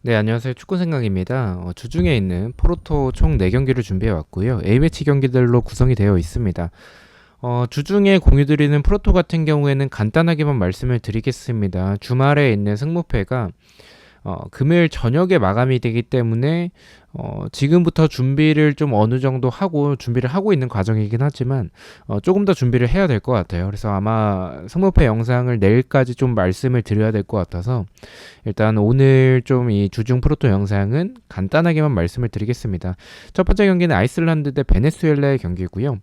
네, 안녕하세요. 축구 생각입니다. 어, 주중에 있는 포르토 총 4경기를 준비해 왔고요. A매치 경기들로 구성이 되어 있습니다. 어, 주중에 공유 드리는 프로토 같은 경우에는 간단하게만 말씀을 드리겠습니다. 주말에 있는 승무패가 어, 금요일 저녁에 마감이 되기 때문에 어, 지금부터 준비를 좀 어느 정도 하고 준비를 하고 있는 과정이긴 하지만 어, 조금 더 준비를 해야 될 것 같아요. 그래서 아마 승무패 영상을 내일까지 좀 말씀을 드려야 될 것 같아서 일단 오늘 좀 이 주중 프로토 영상은 간단하게만 말씀을 드리겠습니다. 첫 번째 경기는 아이슬란드 대 베네수엘라의 경기고요.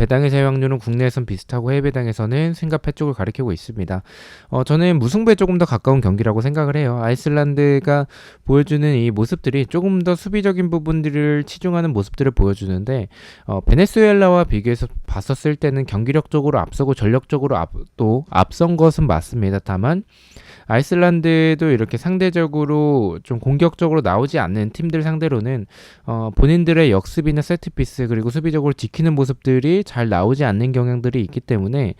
배당의 사용률은 국내에선 비슷하고 해외 배당에서는 승가패 쪽을 가리키고 있습니다. 어, 저는 무승부에 조금 더 가까운 경기라고 생각을 해요. 아이슬란드가 보여주는 이 모습들이 조금 더 수비적인 부분들을 치중하는 모습들을 보여주는데 어, 베네수엘라와 비교해서 봤었을 때는 경기력적으로 앞서고 전력적으로 앞, 또 앞선 것은 맞습니다. 다만 아이슬란드도 이렇게 상대적으로 좀 공격적으로 나오지 않는 팀들 상대로는 어, 본인들의 역습이나 세트피스 그리고 수비적으로 지키는 모습들이 잘 나오지 않는 경향들이 있기 때문에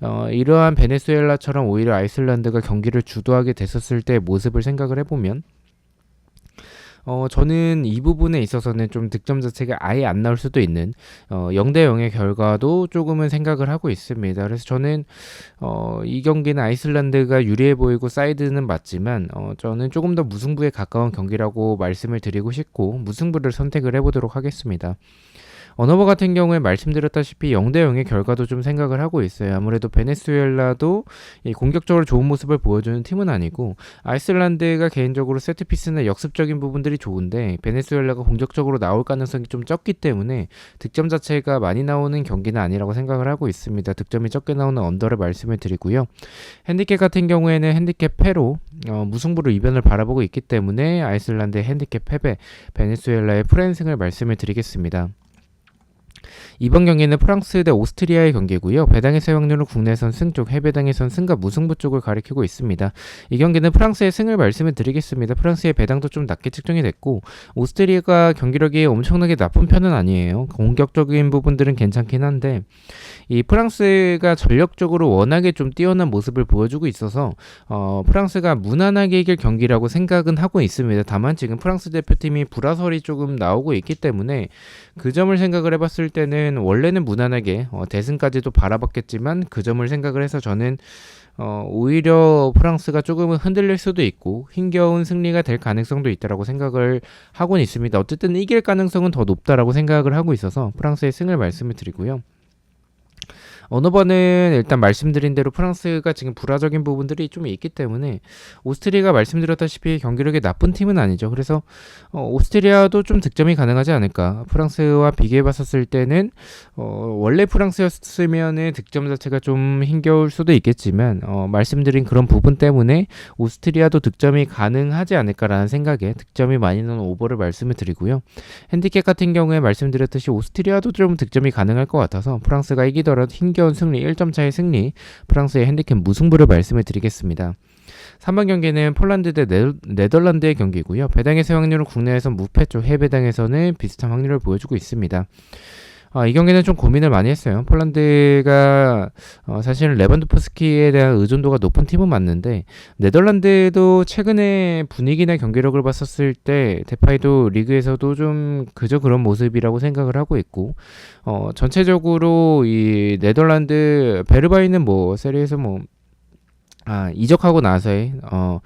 어, 이러한 베네수엘라처럼 오히려 아이슬란드가 경기를 주도하게 됐었을 때 모습을 생각을 해보면 어, 저는 이 부분에 있어서는 좀 득점 자체가 아예 안 나올 수도 있는 어, 0대 0의 결과도 조금은 생각을 하고 있습니다. 그래서 저는 어, 이 경기는 아이슬란드가 유리해 보이고 사이드는 맞지만 어, 저는 조금 더 무승부에 가까운 경기라고 말씀을 드리고 싶고 무승부를 선택을 해보도록 하겠습니다. 언어버 같은 경우에 말씀드렸다시피 0대 0의 결과도 좀 생각을 하고 있어요. 아무래도 베네수엘라도 공격적으로 좋은 모습을 보여주는 팀은 아니고 아이슬란드가 개인적으로 세트피스나 역습적인 부분들이 좋은데 베네수엘라가 공격적으로 나올 가능성이 좀 적기 때문에 득점 자체가 많이 나오는 경기는 아니라고 생각을 하고 있습니다. 득점이 적게 나오는 언더를 말씀을 드리고요. 핸디캡 같은 경우에는 핸디캡 패로 어, 무승부로 이변을 바라보고 있기 때문에 아이슬란드의 핸디캡 패배, 베네수엘라의 프랜승을 말씀을 드리겠습니다. 이번 경기는 프랑스 대 오스트리아의 경기고요. 배당의 사용률은 국내선 승 쪽, 해배당에선 승과 무승부 쪽을 가리키고 있습니다. 이 경기는 프랑스의 승을 말씀을 드리겠습니다. 프랑스의 배당도 좀 낮게 측정이 됐고 오스트리아가 경기력이 엄청나게 나쁜 편은 아니에요. 공격적인 부분들은 괜찮긴 한데 이 프랑스가 전력적으로 워낙에 좀 뛰어난 모습을 보여주고 있어서 어, 프랑스가 무난하게 이길 경기라고 생각은 하고 있습니다. 다만 지금 프랑스 대표팀이 불화설이 조금 나오고 있기 때문에 그 점을 생각을 해봤을 때는 원래는 무난하게 어, 대승까지도 바라봤겠지만 그 점을 생각을 해서 저는 어, 오히려 프랑스가 조금은 흔들릴 수도 있고 힘겨운 승리가 될 가능성도 있다라고 생각을 하고는 있습니다. 어쨌든 이길 가능성은 더 높다라고 생각을 하고 있어서 프랑스의 승을 말씀을 드리고요. 어느 번은 일단 말씀드린 대로 프랑스가 지금 불화적인 부분들이 좀 있기 때문에 오스트리아가 말씀드렸다시피 경기력이 나쁜 팀은 아니죠. 그래서 어, 오스트리아도 좀 득점이 가능하지 않을까. 프랑스와 비교해 봤었을 때는 어, 원래 프랑스였으면은 득점 자체가 좀 힘겨울 수도 있겠지만 어, 말씀드린 그런 부분 때문에 오스트리아도 득점이 가능하지 않을까라는 생각에 득점이 많이 나는 오버를 말씀을 드리고요. 핸디캡 같은 경우에 말씀드렸듯이 오스트리아도 좀 득점이 가능할 것 같아서 프랑스가 이기더라도 힘 힘겨운 승리 1점 차의 승리 프랑스의 핸디캡 무승부를 말씀을 드리겠습니다. 3번 경기는 폴란드 대 네덜, 란드의 경기고요. 배당의 수확률은 국내에서 무패 쪽 해배당에서는 비슷한 확률을 보여주고 있습니다. 아, 이 경기는 좀 고민을 많이 했어요. 폴란드가 어, 사실은 레반도프스키에 대한 의존도가 높은 팀은 맞는데 네덜란드도 최근에 분위기나 경기력을 봤었을 때 데파이도 리그에서도 좀 그저 그런 모습이라고 생각을 하고 있고 어, 전체적으로 이 네덜란드 베르바이는 뭐 세리에서 뭐 아, 이적하고 나서의 어,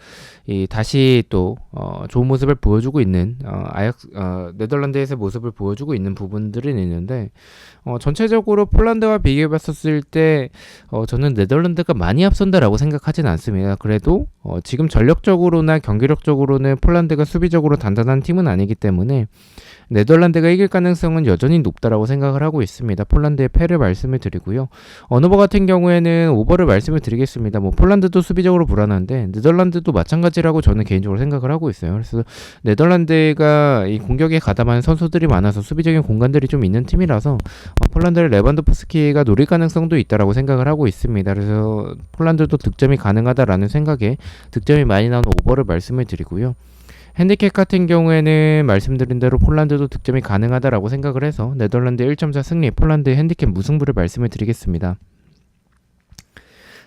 이 다시 또 어, 좋은 모습을 보여주고 있는 어, 아약 어, 네덜란드에서 모습을 보여주고 있는 부분들은 있는데 어, 전체적으로 폴란드와 비교해봤었을 때 어, 저는 네덜란드가 많이 앞선다라고 생각하진 않습니다. 그래도 어, 지금 전력적으로나 경기력적으로는 폴란드가 수비적으로 단단한 팀은 아니기 때문에 네덜란드가 이길 가능성은 여전히 높다라고 생각을 하고 있습니다. 폴란드의 패를 말씀을 드리고요. 어느버 같은 경우에는 오버를 말씀을 드리겠습니다. 뭐 폴란드 도 수비적으로 불안한데 네덜란드도 마찬가지라고 저는 개인적으로 생각을 하고 있어요. 그래서 네덜란드가 이 공격에 가담하는 선수들이 많아서 수비적인 공간들이 좀 있는 팀이라서 어, 폴란드를 레반도프스키가 노릴 가능성도 있다라고 생각을 하고 있습니다. 그래서 폴란드도 득점이 가능하다라는 생각에 득점이 많이 나오는 오버를 말씀을 드리고요. 핸디캡 같은 경우에는 말씀드린 대로 폴란드도 득점이 가능하다라고 생각을 해서 네덜란드 1.4 승리, 폴란드 핸디캡 무승부를 말씀을 드리겠습니다.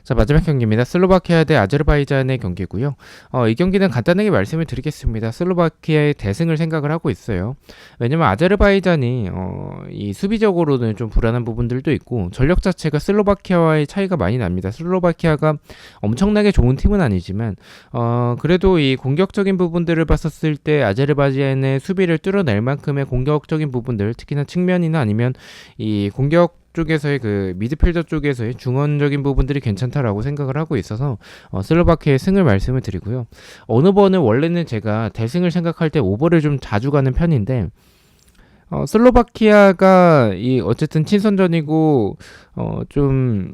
자 마지막 경기입니다. 슬로바키아 대 아제르바이잔의 경기고요. 어, 이 경기는 간단하게 말씀을 드리겠습니다. 슬로바키아의 대승을 생각을 하고 있어요. 왜냐면 아제르바이잔이 어, 이 수비적으로는 좀 불안한 부분들도 있고 전력 자체가 슬로바키아와의 차이가 많이 납니다. 슬로바키아가 엄청나게 좋은 팀은 아니지만 어, 그래도 이 공격적인 부분들을 봤었을 때 아제르바이잔의 수비를 뚫어낼 만큼의 공격적인 부분들 특히나 측면이나 아니면 이 공격 쪽에서의 그 미드필더 쪽에서의 중원적인 부분들이 괜찮다라고 생각을 하고 있어서 어, 슬로바키아의 승을 말씀을 드리고요. 어느 번은 원래는 제가 대승을 생각할 때 오버를 좀 자주 가는 편인데 어, 슬로바키아가 이 어쨌든 친선전이고 어좀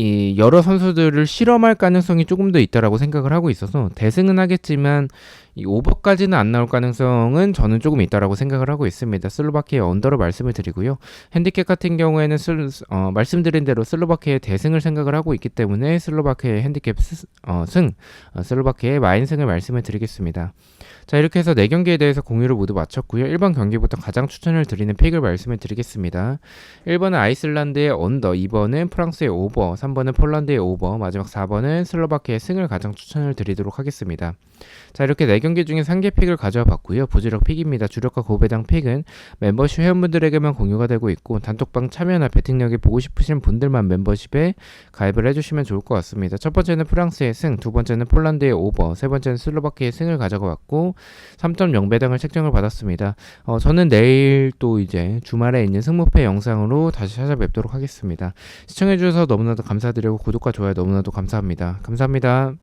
이 여러 선수들을 실험할 가능성이 조금 더 있다라고 생각을 하고 있어서 대승은 하겠지만 이 오버까지는 안 나올 가능성은 저는 조금 있다라고 생각을 하고 있습니다. 슬로바키아 언더로 말씀을 드리고요. 핸디캡 같은 경우에는 슬, 어, 말씀드린 대로 슬로바키아의 대승을 생각을 하고 있기 때문에 슬로바키아의 핸디캡 스, 어, 승, 어, 슬로바키아의 마인승을 말씀을 드리겠습니다. 자 이렇게 해서 네 경기에 대해서 공유를 모두 마쳤고요. 1번 경기부터 가장 추천을 드리는 픽을 말씀을 드리겠습니다. 1번은 아이슬란드의 언더, 2번은 프랑스의 오버, 3번은 폴란드의 오버, 마지막 4번은 슬로바키아의 승을 가장 추천을 드리도록 하겠습니다. 자 이렇게 네 경기 중에 3개 픽을 가져와 봤고요. 부지력 픽입니다. 주력과 고배당 픽은 멤버십 회원분들에게만 공유가 되고 있고 단톡방 참여나 베팅력이 보고 싶으신 분들만 멤버십에 가입을 해주시면 좋을 것 같습니다. 첫 번째는 프랑스의 승, 두 번째는 폴란드의 오버, 세 번째는 슬로바키아의 승을 가져가 왔고 3.0배당을 책정을 받았습니다. 어, 저는 내일 또 이제 주말에 있는 승무패 영상으로 다시 찾아뵙도록 하겠습니다. 시청해주셔서 너무나도 감사드리고 구독과 좋아요 너무나도 감사합니다. 감사합니다.